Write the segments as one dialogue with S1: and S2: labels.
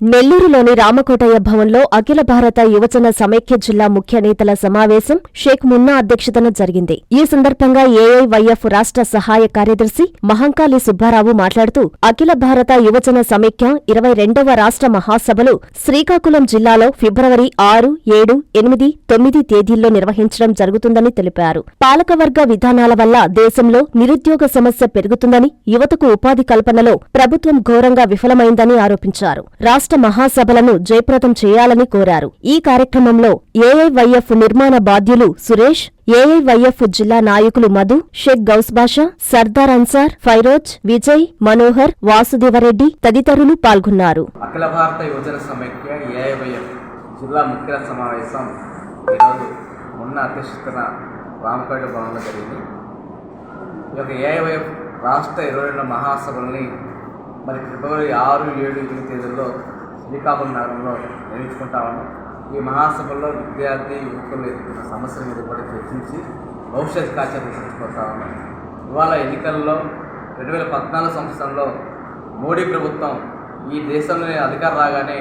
S1: నెల్లూరులోని రామకోటయ్య భవన్లో అఖిల భారత యువజన సమైక్య జిల్లా ముఖ్య నేతల సమావేశం షేక్ మున్నా అధ్యక్షతన జరిగింది. ఈ సందర్భంగా ఏఐవైఎఫ్ రాష్ట్ర సహాయ కార్యదర్శి మహంకాళి సుబ్బారావు మాట్లాడుతూ అఖిల భారత యువజన సమైక్య ఇరవై రెండవ రాష్ట్ర మహాసభలు శ్రీకాకుళం జిల్లాలో ఫిబ్రవరి ఆరు ఏడు ఎనిమిది తొమ్మిది తేదీల్లో నిర్వహించడం జరుగుతుందని తెలిపారు. పాలకవర్గ విధానాల వల్ల దేశంలో నిరుద్యోగ సమస్య పెరుగుతుందని యువతకు ఉపాధి కల్పనలో ప్రభుత్వం ఘోరంగా విఫలమైందని ఆరోపించారు. రాష్ట్ర రాష్ట్ర మహాసభలను జయప్రదం చేయాలని కోరారు. ఈ కార్యక్రమంలో ఏఐవైఎఫ్ నిర్మాణ బాధ్యులు సురేష్ ఏఐవైఎఫ్ జిల్లా నాయకులు మధు షేక్ గౌస్బాషా సర్దార్ అన్సార్ ఫైరోజ్ విజయ్ మనోహర్ వాసుదేవరెడ్డి తదితరులు పాల్గొన్నారు.
S2: అఖిల భారత యువజన సమైక్య ఏఐవైఎఫ్ జిల్లా ముఖ్య సమావేశం ఈరోజు ఉన్న అధ్యక్షతన రామకోట భవన్లో జరిగింది. ఈ యొక్క ఏఐవైఎఫ్ రాష్ట్ర ఇరవై రెండు మహాసభల్ని మరి ఫిబ్రవరి ఆరు ఏడు ఎనిమిది తేదీల్లో శ్రీకాకుళం నగరంలో నిర్మించుకుంటామని ఉన్నాం ఈ మహాసభల్లో విద్యార్థి యువకులు ఎదుర్కొన్న సమస్యల మీద కూడా చర్చించి భవిష్యత్ కార్యాచరణ తీసుకొస్తామని ఇవాళ ఎన్నికల్లో రెండు వేల పద్నాలుగు సంవత్సరంలో మోడీ ప్రభుత్వం ఈ దేశంలో అధికారం రాగానే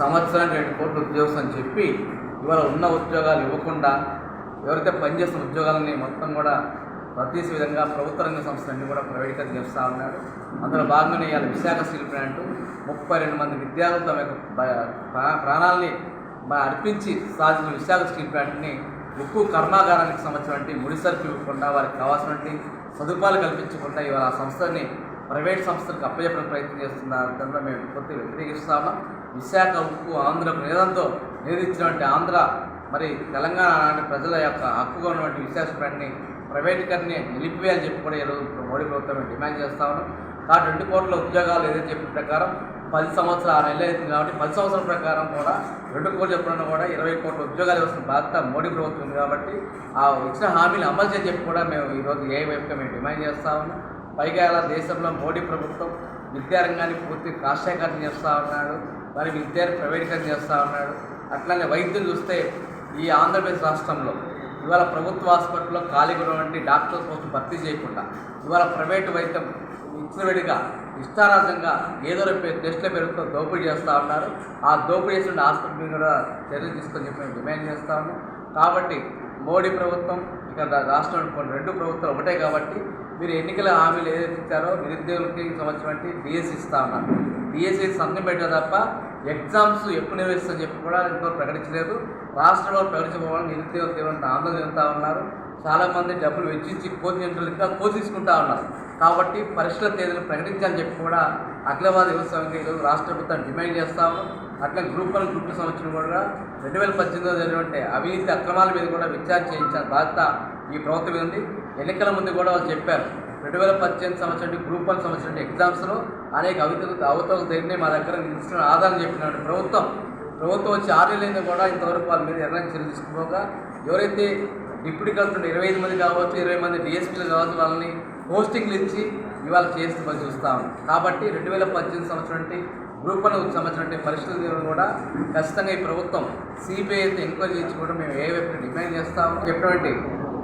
S2: సంవత్సరానికి రెండు కోట్ల ఉద్యోగం అని చెప్పి ఇవాళ ఉన్న ఉద్యోగాలు ఇవ్వకుండా ఎవరైతే పనిచేస్తున్న ఉద్యోగాలని మొత్తం కూడా రద్దీసే విధంగా ప్రభుత్వ రంగ సంస్థలన్నీ కూడా ప్రైవేటీకరణ చేస్తూ ఉన్నాడు. అందులో భాగంగానే ఇవాళ విశాఖ స్టీల్ ప్లాంట్ ముప్పై రెండు మంది విద్యార్థులు తమ యొక్క ప్రాణాలని అర్పించి సాధించిన విశాఖ స్టీల్ ప్లాంట్ని ఉక్కు కర్మాగారానికి సంబంధించినటువంటి ముడి సరుకు ఇవ్వకుండా వారికి కావాల్సినటువంటి సదుపాయాలు కల్పించకుండా ఇవాళ ఆ సంస్థని ప్రైవేట్ సంస్థలకు అప్పచెప్పడం ప్రయత్నం చేస్తున్న దాంట్లో మేము పూర్తి వ్యతిరేకిస్తాము విశాఖ ఉక్కు ఆంధ్ర వేదంతో నివేదించినటువంటి ఆంధ్ర మరి తెలంగాణ ప్రజల యొక్క హక్కుగా ఉన్నటువంటి విశాఖ ప్లాంట్ని ప్రైవేటీకరణని నిలిపివేయాలని చెప్పి కూడా ఈరోజు మోడీ ప్రభుత్వం డిమాండ్ చేస్తా ఉన్నాం కాబట్టి రెండు కోట్ల ఉద్యోగాలు ఏదైతే చెప్పిన ప్రకారం పది సంవత్సరాలు ఆరు నెలలు అవుతుంది కాబట్టి పది సంవత్సరాల ప్రకారం కూడా రెండు కోట్లు చెప్పిన కూడా ఇరవై కోట్ల ఉద్యోగాలు ఇవ్వాల్సిన బాధ్యత మోడీ ప్రభుత్వం ఉంది కాబట్టి ఆ ఇచ్చిన హామీలు అమలు చేసి చెప్పి కూడా మేము ఈరోజు ఏ వైపుగా మేము డిమాండ్ చేస్తా ఉన్నాం. పైగా ఇలా దేశంలో మోడీ ప్రభుత్వం విద్యారంగాన్ని పూర్తి కాషాయకరణ చేస్తూ ఉన్నాడు. మరి విద్యను ప్రైవేటీకరణ చేస్తూ ఉన్నాడు. అట్లానే వైద్యులు చూస్తే ఈ ఆంధ్రప్రదేశ్ రాష్ట్రంలో ఇవాళ ప్రభుత్వ హాస్పిటల్లో ఖాళీగా ఉన్నటువంటి డాక్టర్స్ కోసం భర్తీ చేయకుండా ఇవాళ ప్రైవేటు వైద్యం విచ్చలవిడిగా ఇష్టారాజంగా ఏదో రేపు టెస్ట్ల పేరుతో దోపిడీ చేస్తూ ఉన్నారు. ఆ దోపిడీ చేసిన హాస్పిటల్ మీద కూడా చర్యలు తీసుకొని చెప్పి మేము డిమాండ్ చేస్తా ఉన్నాం. కాబట్టి మోడీ ప్రభుత్వం ఇక్కడ రాష్ట్రంలో కొన్ని రెండు ప్రభుత్వాలు ఒకటే కాబట్టి మీరు ఎన్నికల హామీలు ఏదైతే ఇచ్చారో నిరుద్యోగులకి సంబంధించినటువంటి డిఎస్సి ఇస్తా ఉన్నారు. డిఎస్సి సంఘం పెట్టిన తప్ప ఎగ్జామ్స్ ఎప్పుడు నిర్వహిస్తుందని చెప్పి కూడా ఇంతవరకు ప్రకటించలేదు. రాష్ట్రంలో ప్రకటించబోవాలని నిరుద్యోగ తీవ్రంగా ఆందోళన చెందుతూ ఉన్నారు. చాలామంది డబ్బులు వెచ్చించి కోచింగ్ సెంటర్లు ఇంకా కోచింగ్ తీసుకుంటా ఉన్నారు. కాబట్టి పరీక్షల తేదీలు ప్రకటించాలని చెప్పి కూడా అఖిలవాద యువ సంఘం రాష్ట్ర ప్రభుత్వం డిమాండ్ చేస్తాము అట్లా గ్రూప్ వన్ గ్రూప్ టూ సంవత్సరం కూడా రెండు వేల పద్దెనిమిదిలో జరిగినటువంటి అవినీతి అక్రమాల మీద కూడా విచారణ చేయించిన బాధ్యత ఈ ప్రభుత్వం మీద ఉంది. ఎన్నికల ముందు కూడా వాళ్ళు చెప్పారు. రెండు వేల పద్దెనిమిది సంవత్సరం గ్రూప్ వన్ సంవత్సరం ఎగ్జామ్స్లో అనేక అవితలు అవతలు జరిగినాయి మా దగ్గర ఇస్తున్న ఆధారం చెప్పినాడు. ప్రభుత్వం ప్రభుత్వం వచ్చి ఆరు కూడా ఇంతవరకు వాళ్ళ మీద ఎర్రని చర్యలు తీసుకోగా ఎవరైతే డిప్యూటీ కలెక్టర్ ఇరవై ఐదు మంది కావచ్చు ఇరవై మంది డిఎస్పీలు కావచ్చు వాళ్ళని పోస్టింగ్లు ఇచ్చి ఇవాళ చేస్తూ చూస్తాం కాబట్టి రెండు వేల పద్దెనిమిది సంవత్సరం అంటే గ్రూప్ వన్ సంవత్సరం పరిస్థితులు కూడా ఖచ్చితంగా ఈ ప్రభుత్వం సిబిఐ అయితే ఎంక్వైరీ చేసి కూడా మేము ఏ వైపు డిమాండ్ చేస్తాము చెప్పినటువంటి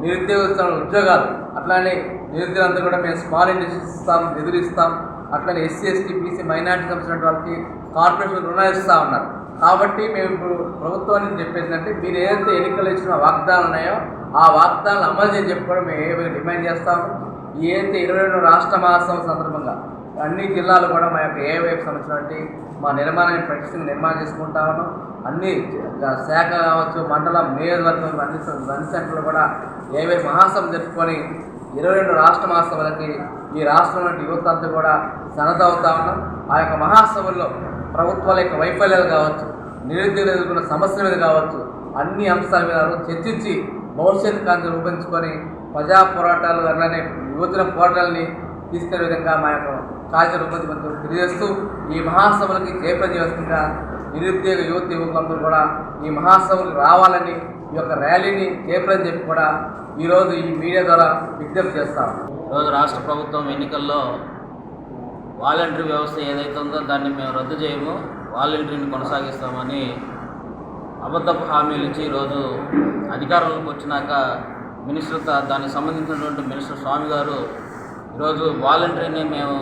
S2: నిరుద్యోగ ఉద్యోగాలు అట్లానే నిరుద్యోగులంతా కూడా మేము స్మాల్ ఇండస్ట్రీస్ ఇస్తాం నిధులు ఇస్తాం. అట్లనే ఎస్సీ ఎస్టీ బీసీ మైనార్టీ సంబంధించిన వాళ్ళకి కార్పొరేషన్ రుణాలు ఇస్తూ ఉన్నారు. కాబట్టి మేము ఇప్పుడు ప్రభుత్వానికి చెప్పేది అంటే మీరు ఏదైతే ఎన్నికలు ఇచ్చిన వాగ్దానాలు ఉన్నాయో ఆ వాగ్దానాలు అమలు చేసి చెప్పుకోవడం మేము ఏ డిమాండ్ చేస్తాము? ఏదైతే ఇరవై రెండు రాష్ట్ర మహాసభ సందర్భంగా అన్ని జిల్లాలు కూడా మా యొక్క ఏ వైపు సంబంధించినటువంటి మా నిర్మాణాన్ని ప్రతిష్టంగా నిర్మాణం చేసుకుంటా ఉన్నాం. అన్ని శాఖ కావచ్చు మండలం నియోజకవర్గం అన్ని అన్ని సెంటర్లు కూడా ఏవై మహాసభ జరుపుకొని ఇరవై రెండు రాష్ట్ర మహాసభలకి ఈ రాష్ట్రంలో యువత అంతా కూడా సన్నద్ధవుతా ఉన్నాం. ఆ యొక్క మహాసభల్లో ప్రభుత్వాల యొక్క వైఫల్యాలు కావచ్చు నిరుద్యోగులు ఎదుర్కొన్న సమస్యల మీద కావచ్చు అన్ని అంశాల మీద చర్చించి భవిష్యత్ కాంతి రూపొందించుకొని ప్రజా పోరాటాలు అలానే యువతుల పోరాటాలని తీసుకునే విధంగా మా యొక్క కార్య రూపొందించడం తెలియజేస్తూ ఈ మహాసభలకి జయప్రద చేస్తుండగా నిరుద్యోగ యువత యువకులందరూ కూడా ఈ మహాసభలకు రావాలని ఈ యొక్క ర్యాలీని చేపలని చెప్పి కూడా ఈరోజు ఈ మీడియా ద్వారా విజ్ఞప్తి చేస్తాము
S3: ఈరోజు రాష్ట్ర ప్రభుత్వం ఎన్నికల్లో వాలంటరీ వ్యవస్థ ఏదైతే ఉందో దాన్ని మేము రద్దు చేయము వాలంటరీని కొనసాగిస్తామని అబద్ధపు హామీలు ఇచ్చి ఈరోజు అధికారంలోకి వచ్చినాక మినిస్టర్ దానికి సంబంధించినటువంటి మినిస్టర్ స్వామి గారు ఈరోజు వాలంటరీని మేము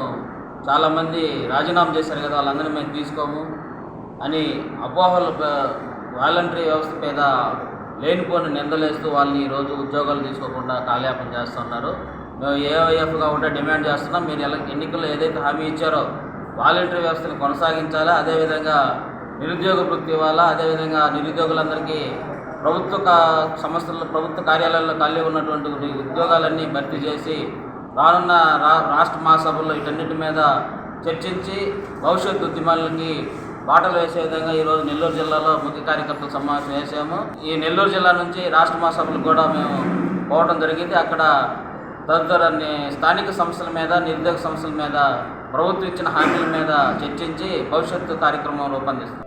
S3: చాలామంది రాజీనామా చేశారు కదా వాళ్ళందరినీ మేము తీసుకోము అని అపోహలు వాలంటరీ వ్యవస్థ మీద లేనిపోని నిందలేస్తూ వాళ్ళని ఈరోజు ఉద్యోగాలు తీసుకోకుండా కాలయాపన చేస్తున్నారు. మేము ఏఐఎఫ్గా ఉంటే డిమాండ్ చేస్తున్నాం. మీరు ఎలా ఎన్నికల్లో ఏదైతే హామీ ఇచ్చారో వాలంటరీ వ్యవస్థను కొనసాగించాలా? అదేవిధంగా నిరుద్యోగ వృత్తి ఇవ్వాలా? అదేవిధంగా నిరుద్యోగులందరికీ ప్రభుత్వ కా- సంస్థల్లో ప్రభుత్వ కార్యాలయాల్లో ఖాళీ ఉన్నటువంటి ఉద్యోగాలన్నీ భర్తీ చేసి రానున్న రా రాష్ట్ర మహాసభల్లో వీటన్నిటి మీద చర్చించి భవిష్యత్ ఉద్యమాలకి బాటలు వేసే విధంగా ఈరోజు నెల్లూరు జిల్లాలో ముఖ్య కార్యకర్తల సమావేశం వేసాము. ఈ నెల్లూరు జిల్లా నుంచి రాష్ట్ర మహాసభలకు కూడా మేము పోవడం జరిగింది. అక్కడ తదితర స్థానిక సంస్థల మీద నిరుద్యోగ సంస్థల మీద ప్రభుత్వం ఇచ్చిన హామీల మీద చర్చించి భవిష్యత్తు కార్యక్రమం రూపొందిస్తాం.